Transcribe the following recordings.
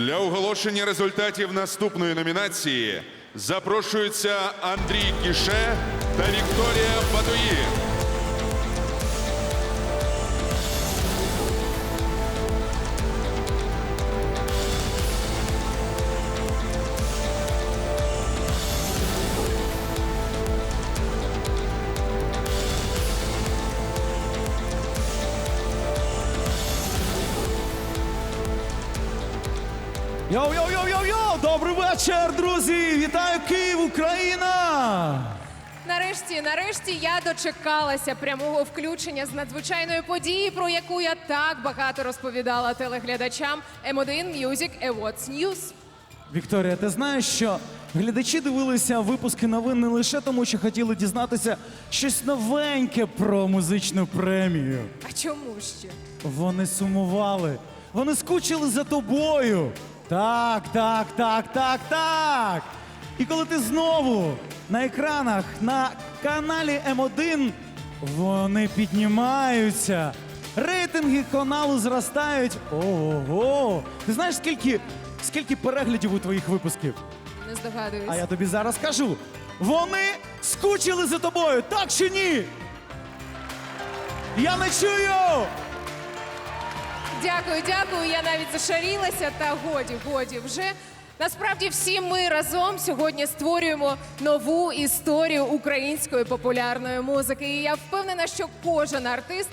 Для оголошення результатів наступної номінації запрошуються Андрій Кіше та Вікторія Бадуї. Йоу-йоу-йоу-йоу-йоу! Добрий вечір, друзі! Вітаю Київ, Україна! Нарешті, нарешті я дочекалася прямого включення з надзвичайної події, про яку я так багато розповідала телеглядачам M1 Music Awards News. Вікторія, ти знаєш, що глядачі дивилися випуски новин не лише тому, що хотіли дізнатися щось новеньке про музичну премію. А чому ще? Вони сумували. Вони скучили за тобою. Так, так, так, так, так. І коли ти знову на екранах на каналі М1, вони піднімаються. Рейтинги каналу зростають. Ого! Ти знаєш, скільки, скільки переглядів у твоїх випусків? Не здогадуюсь. А я тобі зараз кажу. Вони скучили за тобою, так чи ні? Я не чую! Дякую, дякую. Я навіть зашарілася. Та годі, годі вже. Насправді всі ми разом сьогодні створюємо нову історію української популярної музики. І я впевнена, що кожен артист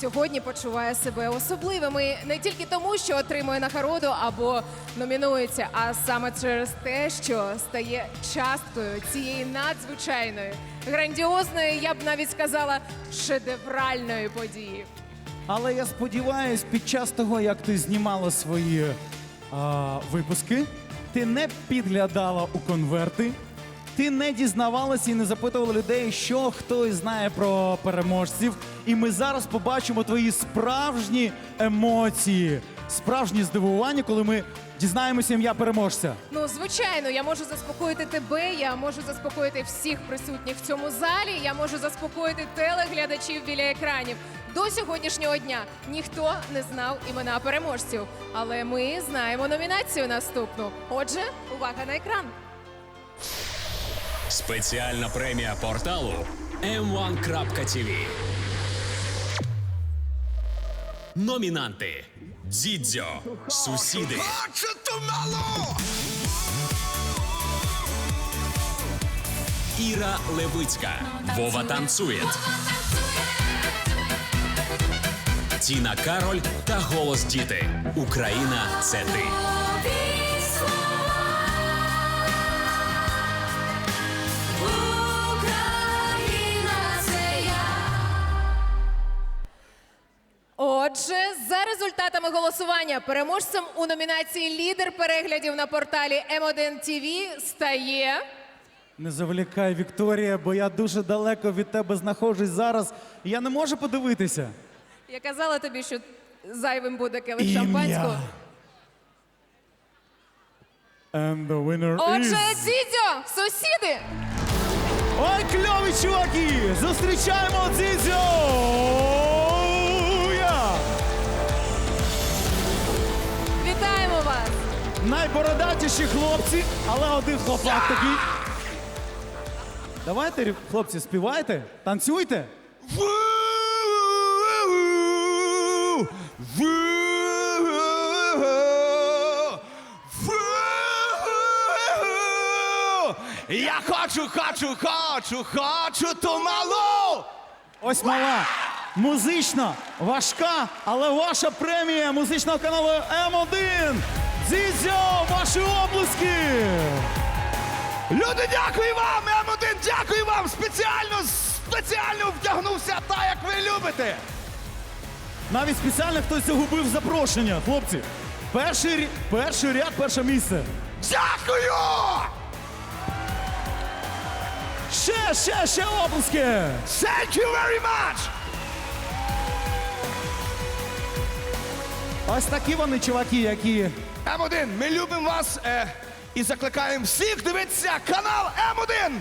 сьогодні почуває себе особливим. І не тільки тому, що отримує нагороду або номінується, а саме через те, що стає часткою цієї надзвичайної, грандіозної, я б навіть сказала, шедевральної події. Але я сподіваюся, під час того, як ти знімала свої а, випуски, ти не підглядала у конверти, ти не дізнавалася і не запитувала людей, що хтось знає про переможців. І ми зараз побачимо твої справжні емоції, справжні здивування, коли ми дізнаємося ім'я переможця. Ну, звичайно, я можу заспокоїти тебе, я можу заспокоїти всіх присутніх в цьому залі, я можу заспокоїти телеглядачів біля екранів. До сьогоднішнього дня. Ніхто не знав імена переможців, але ми знаємо номінацію наступну. Отже, увага на екран. Спеціальна премія порталу m1.tv. Номінанти. Дідзьо, Сусіди, Іра Левицька, Вова танцує, Тіна Кароль та Голос Діти. Україна це ти. Отже, за результатами голосування переможцем у номінації Лідер переглядів на порталі M1 TV стає. Не завлікай, Вікторія, бо я дуже далеко від тебе знаходжусь зараз. і Я не можу подивитися. Я казала тобі, що зайвим буде келих шампанського. And the winner Отже, is... дідьо, сусіди! Ой, кльові чуваки! Зустрічаємо Дзідзьо! Я! Вітаємо вас! Найбородатіші хлопці, але один хлопак такий. Давайте, хлопці, співайте, танцюйте. Я хочу, хочу, хочу, хочу ту малу! Ось мала. Музична, важка, але ваша премія музичного каналу М1. Дзідзьо, ваші облиски! Люди, дякую вам! М1, дякую вам! Спеціально, спеціально вдягнувся так, як ви любите! Навіть спеціально хтось загубив запрошення, хлопці. Перший, перший ряд, перше місце. Дякую! Ще, ще, ще облиски! Thank you very much! Ось такі вони, чуваки, які М1, ми любимо вас е, і закликаємо всіх дивитися канал М1!